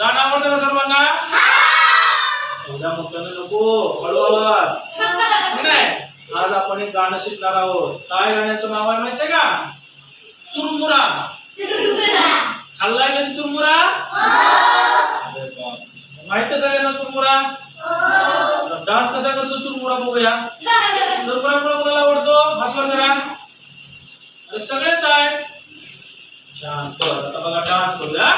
गाणं आवडतं का सर्वांना? एवढ्या मोठ्यानं नको हळू आवाज. नाही आज आपण एक गाणं शिकणार आहोत. काय गाण्याचं नाव आहे माहितीये का? चुरमुरा. खाल्लाय कधी चुरमुरा? बाप. माहिती आहे सगळ्यांना चुरमुरा? डान्स कसा करतो चुरमुरा बघूया. चुरमुरा कोणाला आवडतो? हात वर करा. अरे सगळेच आहेत. छान. बर आता बघा डान्स करूया.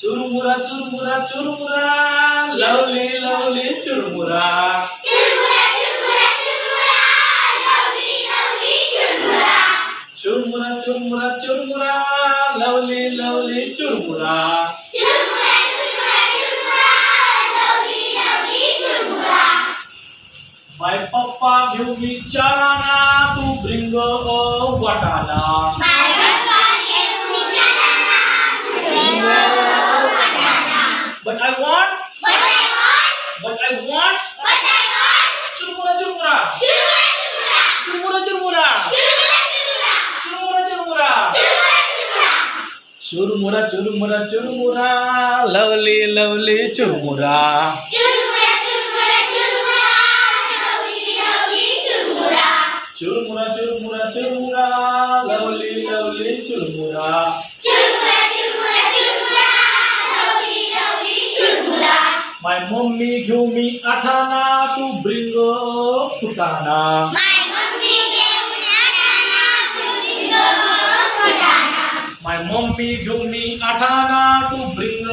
Churmura churmura churmura lovely lovely churmura churmura churmura churmura lovely lovely churmura My papa give me charana to bring a watana. My Lovely, lovely, chumura. My mommy, you me, Atana, to bring up Putana. My lumpy gloomy Atana to bring a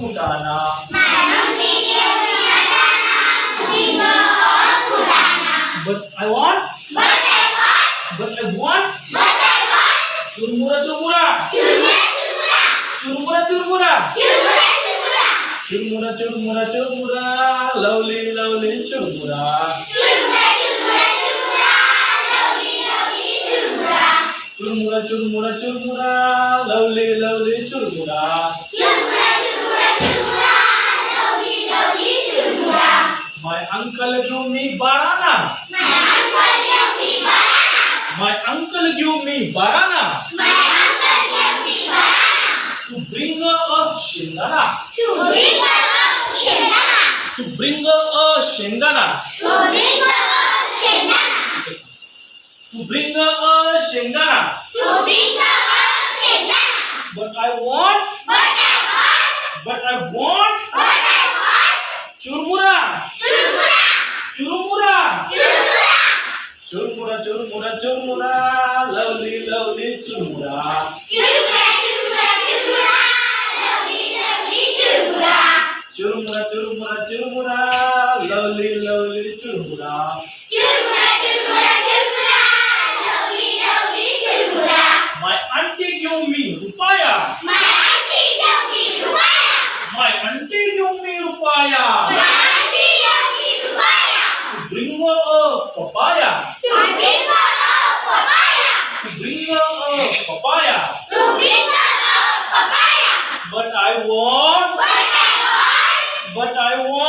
banana. My yummy banana to bring a Putana. But I want. But I want. But I want. But I want. Churmura churmura. Churmura churmura. Churmura churmura. Churmura churmura churmura. Lovely lovely churmura. churmura. chur churmura churmura lovely chur churmura My uncle give me banana. My uncle give me banana. My uncle give me banana. My uncle give me banana. To bring her a shindana. To bring her a shindana. To bring her a shindana. To bring her a shindana. To bring her Shengana. To become. But I want. But I want. But I want. But I want. Churmura. Churmura. Churmura. Churmura. Churmura, churmura, churmura. Lovely, lovely churmura. Churmura, churmura, churmura. Lovely, lovely churmura. Churmura, churmura, churmura. Lovely, lovely churmura. Churmura, churmura, churmura. Mula. My auntie gave me rupaya. My auntie gave me rupaya. My auntie gave me rupaya. My auntie gave me rupaya. To bring her a papaya. To bring her a papaya. To bring her a papaya. But I want. But I want. But I want.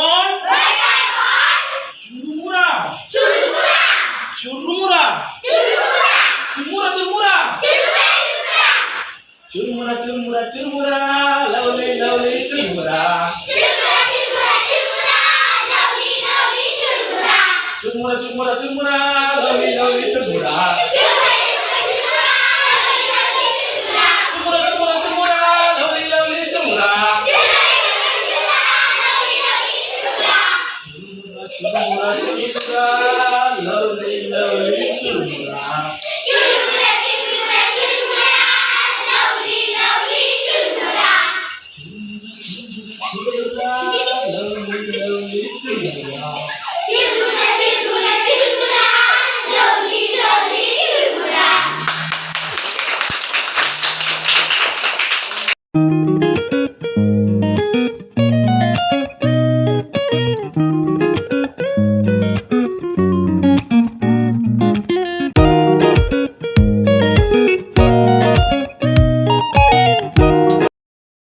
Churmura churmura churmura lovely lovely churmura. Churmura churmura churmura lovely lovely churmura. Love me, love me, love me. 不知道能不能一直这样。